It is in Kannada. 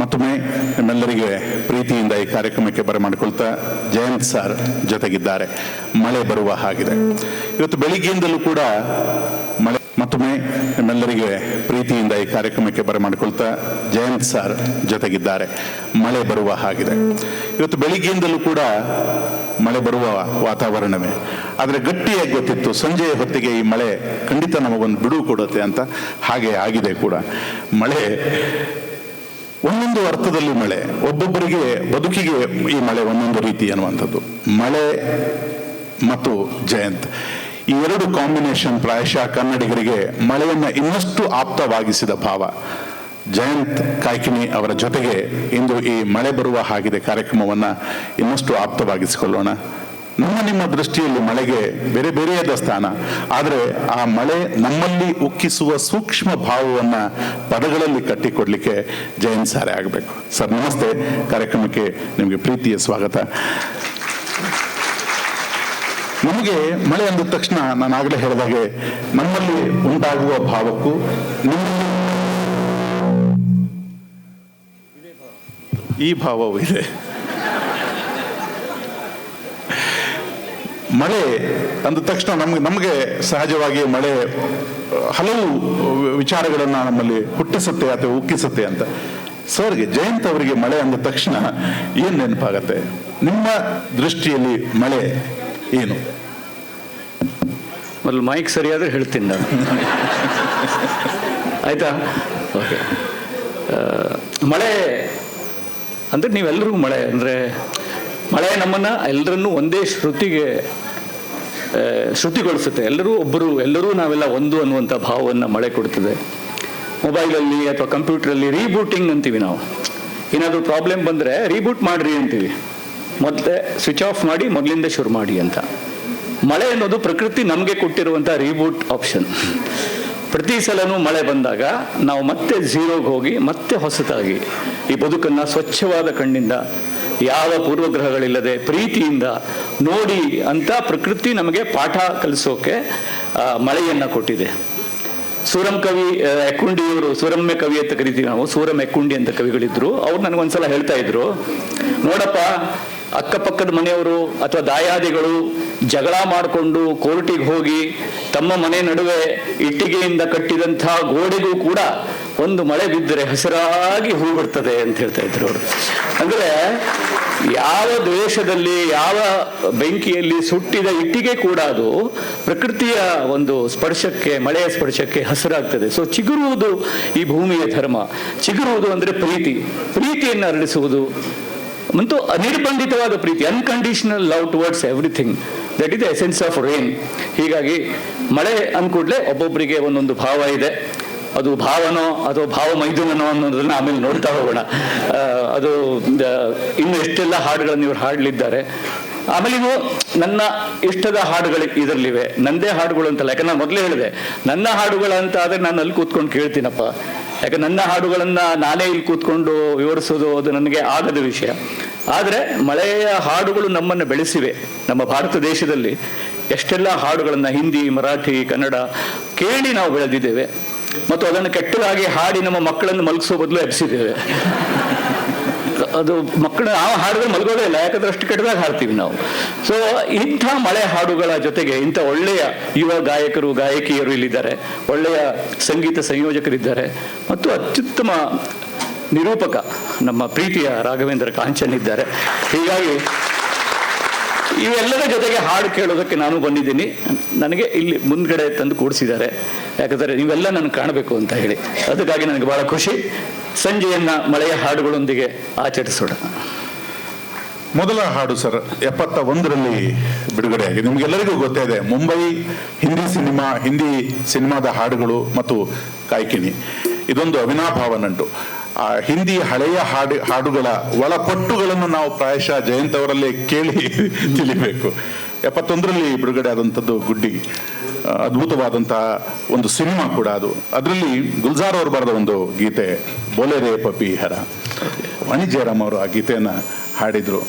ಮತ್ತೊಮ್ಮೆ ನಿಮ್ಮೆಲ್ಲರಿಗೆ ಪ್ರೀತಿಯಿಂದ ಈ ಕಾರ್ಯಕ್ರಮಕ್ಕೆ ಬರಮಾಡಿಕೊಳ್ತಾ ಜಯಂತ್ ಸರ್ ಜೊತೆಗಿದ್ದಾರೆ. ಮಳೆ ಬರುವ ಹಾಗಿದೆ. ಇವತ್ತು ಬೆಳಿಗ್ಗೆಯಿಂದಲೂ ಕೂಡ ಮಳೆ ಮತ್ತೊಮ್ಮೆ ನಿಮ್ಮೆಲ್ಲರಿಗೆ ಪ್ರೀತಿಯಿಂದ ಈ ಕಾರ್ಯಕ್ರಮಕ್ಕೆ ಬರಮಾಡಿಕೊಳ್ತಾ ಜಯಂತ್ ಸರ್ ಜೊತೆಗಿದ್ದಾರೆ. ಮಳೆ ಬರುವ ಹಾಗಿದೆ. ಇವತ್ತು ಬೆಳಿಗ್ಗೆಯಿಂದಲೂ ಕೂಡ ಮಳೆ ಬರುವ ವಾತಾವರಣವೇ. ಆದರೆ ಗಟ್ಟಿಯಾಗಿ ಗೊತ್ತಿತ್ತು, ಸಂಜೆಯ ಹೊತ್ತಿಗೆ ಈ ಮಳೆ ಖಂಡಿತ ನಮಗೊಂದು ಬಿಡುವು ಕೊಡುತ್ತೆ ಅಂತ ಹಾಗೆ ಆಗಿದೆ ಕೂಡ. ಮಳೆ ಒಂದೊಂದು ಅರ್ಥದಲ್ಲಿ ಮಳೆ, ಒಬ್ಬೊಬ್ಬರಿಗೆ ಬದುಕಿಗೆ ಈ ಮಳೆ ಒಂದೊಂದು ರೀತಿ ಅನ್ನುವಂಥದ್ದು. ಮಳೆ ಮತ್ತು ಜಯಂತ್. ಈ ಎರಡು ಕಾಂಬಿನೇಷನ್ ಪ್ರಾಯಶಃ ಕನ್ನಡಿಗರಿಗೆ ಮಳೆಯನ್ನು ಇನ್ನಷ್ಟು ಆಪ್ತವಾಗಿಸಿದ ಭಾವ. ಜಯಂತ್ ಕಾಯ್ಕಿಣಿ ಅವರ ಜೊತೆಗೆ ಇಂದು ಈ ಮಳೆ ಬರುವ ಹಾಗಿದೆ ಕಾರ್ಯಕ್ರಮವನ್ನು ಇನ್ನಷ್ಟು ಆಪ್ತವಾಗಿಸಿಕೊಳ್ಳೋಣ. ನಮ್ಮ ನಿಮ್ಮ ದೃಷ್ಟಿಯಲ್ಲಿ ಮಳೆಗೆ ಬೇರೆ ಬೇರೆಯಾದ ಸ್ಥಾನ. ಆದರೆ ಆ ಮಳೆ ನಮ್ಮಲ್ಲಿ ಉಕ್ಕಿಸುವ ಸೂಕ್ಷ್ಮ ಭಾವವನ್ನು ಪದಗಳಲ್ಲಿ ಕಟ್ಟಿಕೊಡ್ಲಿಕ್ಕೆ ಜಯನ್ ಸಾರೆ ಆಗಬೇಕು. ಸರ್, ನಮಸ್ತೆ. ಕಾರ್ಯಕ್ರಮಕ್ಕೆ ನಿಮಗೆ ಪ್ರೀತಿಯ ಸ್ವಾಗತ. ನಮಗೆ ಮಳೆ ಅಂದ ತಕ್ಷಣ ನಾನು ಆಗಲೇ ಹೇಳಿದಾಗೆ ನಮ್ಮಲ್ಲಿ ಉಂಟಾಗುವ ಭಾವಕ್ಕೂ ಈ ಭಾವವೂ ಇದೆ. ಮಳೆ ಅಂದ ತಕ್ಷಣ ನಮ್ಗೆ, ನಮಗೆ ಸಹಜವಾಗಿ ಮಳೆ, ಹಲವು ವಿಚಾರಗಳನ್ನು ನಮ್ಮಲ್ಲಿ ಹುಟ್ಟಿಸುತ್ತೆ ಅಥವಾ ಉಕ್ಕಿಸುತ್ತೆ ಅಂತ. ಸರ್ಗೆ ಜಯಂತ್ ಅವರಿಗೆ ಮಳೆ ಅಂದ ತಕ್ಷಣ ಏನು ನೆನಪಾಗತ್ತೆ? ನಿಮ್ಮ ದೃಷ್ಟಿಯಲ್ಲಿ ಮಳೆ ಏನು? ಮೊದಲು ಮೈಕ್ ಸರಿಯಾದ್ರೆ ಹೇಳ್ತೀನಿ ನಾನು. ಆಯ್ತಾ? ಓಕೆ ಮಳೆ ಅಂದರೆ ನೀವೆಲ್ಲರಿಗೂ ಮಳೆ ಅಂದರೆ ಮಳೆ ನಮ್ಮನ್ನು ಎಲ್ಲರನ್ನೂ ಒಂದೇ ಶ್ರುತಿಗೆ ಶ್ರುತಿಗೊಳಿಸುತ್ತೆ. ಎಲ್ಲರೂ ಒಬ್ಬರು, ಎಲ್ಲರೂ ನಾವೆಲ್ಲ ಒಂದು ಅನ್ನುವಂಥ ಭಾವವನ್ನು ಮಳೆ ಕೊಡ್ತದೆ. ಮೊಬೈಲಲ್ಲಿ ಅಥವಾ ಕಂಪ್ಯೂಟ್ರಲ್ಲಿ ರೀಬೂಟಿಂಗ್ ಅಂತೀವಿ ನಾವು. ಏನಾದರೂ ಪ್ರಾಬ್ಲಮ್ ಬಂದರೆ ರೀಬೂಟ್ ಮಾಡಿರಿ ಅಂತೀವಿ. ಮೊದಲೇ ಸ್ವಿಚ್ ಆಫ್ ಮಾಡಿ, ಮೊದಲಿಂದ ಶುರು ಮಾಡಿ ಅಂತ. ಮಳೆ ಅನ್ನೋದು ಪ್ರಕೃತಿ ನಮಗೆ ಕೊಟ್ಟಿರುವಂಥ ರೀಬೂಟ್ ಆಪ್ಷನ್. ಪ್ರತಿ ಸಲನೂ ಮಳೆ ಬಂದಾಗ ನಾವು ಮತ್ತೆ ಝೀರೋಗೆ ಹೋಗಿ, ಮತ್ತೆ ಹೊಸತಾಗಿ ಈ ಬದುಕನ್ನು ಸ್ವಚ್ಛವಾದ ಕಣ್ಣಿಂದ, ಯಾವ ಪೂರ್ವಗ್ರಹಗಳಿಲ್ಲದೆ ಪ್ರೀತಿಯಿಂದ ನೋಡಿ ಅಂತ ಪ್ರಕೃತಿ ನಮಗೆ ಪಾಠ ಕಲಿಸೋಕೆ ಮಳೆಯನ್ನು ಕೊಟ್ಟಿದೆ. ಸೂರಂ ಕವಿ ಎಕ್ಕುಂಡಿಯವರು ಸೂರಮ್ಯ ಕವಿ ಅಂತ ಕರಿತೀವಿ ನಾವು, ಸೂರಮ್ ಎಕ್ಕುಂಡಿ ಅಂತ ಕವಿಗಳಿದ್ರು. ಅವ್ರು ನನಗೊಂದ್ಸಲ ಹೇಳ್ತಾ ಇದ್ರು, ನೋಡಪ್ಪ, ಅಕ್ಕಪಕ್ಕದ ಮನೆಯವರು ಅಥವಾ ದಾಯಾದಿಗಳು ಜಗಳ ಮಾಡಿಕೊಂಡು ಕೋರ್ಟಿಗೆ ಹೋಗಿ ತಮ್ಮ ಮನೆ ನಡುವೆ ಇಟ್ಟಿಗೆಯಿಂದ ಕಟ್ಟಿದಂಥ ಗೋಡೆಗೂ ಕೂಡ ಒಂದು ಮಳೆ ಬಿದ್ದರೆ ಹಸಿರಾಗಿ ಹೂ ಬಿಡ್ತದೆ ಅಂತ ಹೇಳ್ತಾ ಇದ್ರು ಅವರು. ಅಂದ್ರೆ ಯಾವ ದ್ವೇಷದಲ್ಲಿ, ಯಾವ ಬೆಂಕಿಯಲ್ಲಿ ಸುಟ್ಟಿದ ಇಟ್ಟಿಗೆ ಕೂಡ ಅದು ಪ್ರಕೃತಿಯ ಒಂದು ಸ್ಪರ್ಶಕ್ಕೆ, ಮಳೆಯ ಸ್ಪರ್ಶಕ್ಕೆ ಹಸಿರಾಗ್ತದೆ. ಸೊ ಚಿಗುರುವುದು ಈ ಭೂಮಿಯ ಧರ್ಮ. ಚಿಗುರುವುದು ಅಂದ್ರೆ ಪ್ರೀತಿ. ಪ್ರೀತಿಯನ್ನು ಅರಳಿಸುವುದು. ಮತ್ತು ಅನಿರ್ಬಂಧಿತವಾದ ಪ್ರೀತಿ unconditional love towards everything that is the essence of rain ಹೀಗಾಗಿ ಮಳೆ ಅಂದ್ಕೂಡ್ಲೆ ಒಬ್ಬೊಬ್ಬರಿಗೆ ಒಂದೊಂದು ಭಾವ ಇದೆ. ಅದು ಭಾವನೋ ಅಥವಾ ಭಾವ ಮೈದುನನೋ ಅನ್ನೋದನ್ನ ಆಮೇಲೆ ನೋಡ್ತಾ ಹೋಗೋಣ. ಅದು ಇನ್ನು ಎಷ್ಟೆಲ್ಲ ಹಾಡುಗಳನ್ನು ಇವರು ಹಾಡಲಿದ್ದಾರೆ. ಆಮೇಲೆ ಇವು ನನ್ನ ಇಷ್ಟದ ಹಾಡುಗಳು ಇದರಲ್ಲಿವೆ. ನಂದೇ ಹಾಡುಗಳು ಅಂತಲ್ಲ. ಯಾಕಂದ್ರೆ ನಾನು ಮೊದಲೇ ಹೇಳಿದೆ, ನನ್ನ ಹಾಡುಗಳಂತ ಆದರೆ ನಾನು ಅಲ್ಲಿ ಕೂತ್ಕೊಂಡು ಕೇಳ್ತೀನಪ್ಪ. ಯಾಕೆ ನನ್ನ ಹಾಡುಗಳನ್ನ ನಾನೇ ಇಲ್ಲಿ ಕೂತ್ಕೊಂಡು ವಿವರಿಸೋದು ಅದು ನನಗೆ ಆಗದ ವಿಷಯ. ಆದರೆ ಮಳೆಯ ಹಾಡುಗಳು ನಮ್ಮನ್ನು ಬೆಳೆಸಿವೆ. ನಮ್ಮ ಭಾರತ ದೇಶದಲ್ಲಿ ಎಷ್ಟೆಲ್ಲ ಹಾಡುಗಳನ್ನು ಹಿಂದಿ, ಮರಾಠಿ, ಕನ್ನಡ ಕೇಳಿ ನಾವು ಬೆಳೆದಿದ್ದೇವೆ. ಮತ್ತು ಅದನ್ನು ಕೆಟ್ಟದಾಗಿ ಹಾಡಿ ನಮ್ಮ ಮಕ್ಕಳನ್ನು ಮಲಗಿಸೋ ಬದಲು ಎಬ್ಸಿದ್ದೇವೆ ಅದು ಮಕ್ಕಳು ನಾವು ಹಾಡುಗಳು ಮಲಗೋದೇ ಇಲ್ಲ, ಯಾಕಂದ್ರೆ ಅಷ್ಟು ಕೆಟ್ಟದಾಗ ಹಾಡ್ತೀವಿ ನಾವು. ಸೊ ಇಂಥ ಮಳೆ ಹಾಡುಗಳ ಜೊತೆಗೆ ಇಂಥ ಒಳ್ಳೆಯ ಯುವ ಗಾಯಕರು, ಗಾಯಕಿಯರು ಇಲ್ಲಿದ್ದಾರೆ. ಒಳ್ಳೆಯ ಸಂಗೀತ ಸಂಯೋಜಕರಿದ್ದಾರೆ. ಮತ್ತು ಅತ್ಯುತ್ತಮ ನಿರೂಪಕ ನಮ್ಮ ಪ್ರೀತಿಯ ರಾಘವೇಂದ್ರ ಕಾಂಚನ್ ಇದ್ದಾರೆ. ಹೀಗಾಗಿ ಇವೆಲ್ಲರ ಜೊತೆಗೆ ಹಾಡು ಕೇಳೋದಕ್ಕೆ ನಾನು ಬಂದಿದ್ದೀನಿ. ನನಗೆ ಇಲ್ಲಿ ಮುಂದ್ಗಡೆ ತಂದು ಕೂಡಿಸಿದ್ದಾರೆ. ಯಾಕಂದರೆ ನೀವೆಲ್ಲ ನಾನು ಕಾಣಬೇಕು ಅಂತ ಹೇಳಿ. ಅದಕ್ಕಾಗಿ ನನಗೆ ಬಹಳ ಖುಷಿ. ಸಂಜೆಯನ್ನ ಮಳೆಯ ಹಾಡುಗಳೊಂದಿಗೆ ಆಚರಿಸೋಣ. ಮೊದಲ ಹಾಡು ಸರ್ ಎಪ್ಪತ್ತ ಒಂದರಲ್ಲಿ ಬಿಡುಗಡೆ ನಿಮಗೆಲ್ಲರಿಗೂ ಗೊತ್ತೇ ಇದೆ, ಮುಂಬೈ ಹಿಂದಿ ಸಿನಿಮಾ, ಹಿಂದಿ ಸಿನಿಮಾದ ಹಾಡುಗಳು ಮತ್ತು ಕಾಯ್ಕಿಣಿ. ಇದೊಂದು ಅವಿನಾಭಾವ ನಂಟು. ಆ ಹಿಂದಿ ಹಳೆಯ ಹಾಡು, ಹಾಡುಗಳ ಒಳಪಟ್ಟುಗಳನ್ನು ನಾವು ಪ್ರಾಯಶಃ ಜಯಂತ್ ಅವರಲ್ಲೇ ಕೇಳಿ ತಿಳಿಬೇಕು. ಎಪ್ಪತ್ತೊಂದರಲ್ಲಿ ಬಿಡುಗಡೆ ಆದಂಥದ್ದು ಗುಡ್ಡಿ ಅದ್ಭುತವಾದಂತಹ ಒಂದು ಸಿನಿಮಾ ಕೂಡ ಅದು. ಅದರಲ್ಲಿ ಗುಲ್ಜಾರ್ ಅವರು ಬರೆದ ಒಂದು ಗೀತೆ, ಬೋಲೆ ರೇ ಪಪಿ ಹರ ವಾಣಿಜ್ಯರಾಮ್ ಅವರು ಆ ಗೀತೆಯನ್ನು ಹಾಡಿದ್ರು.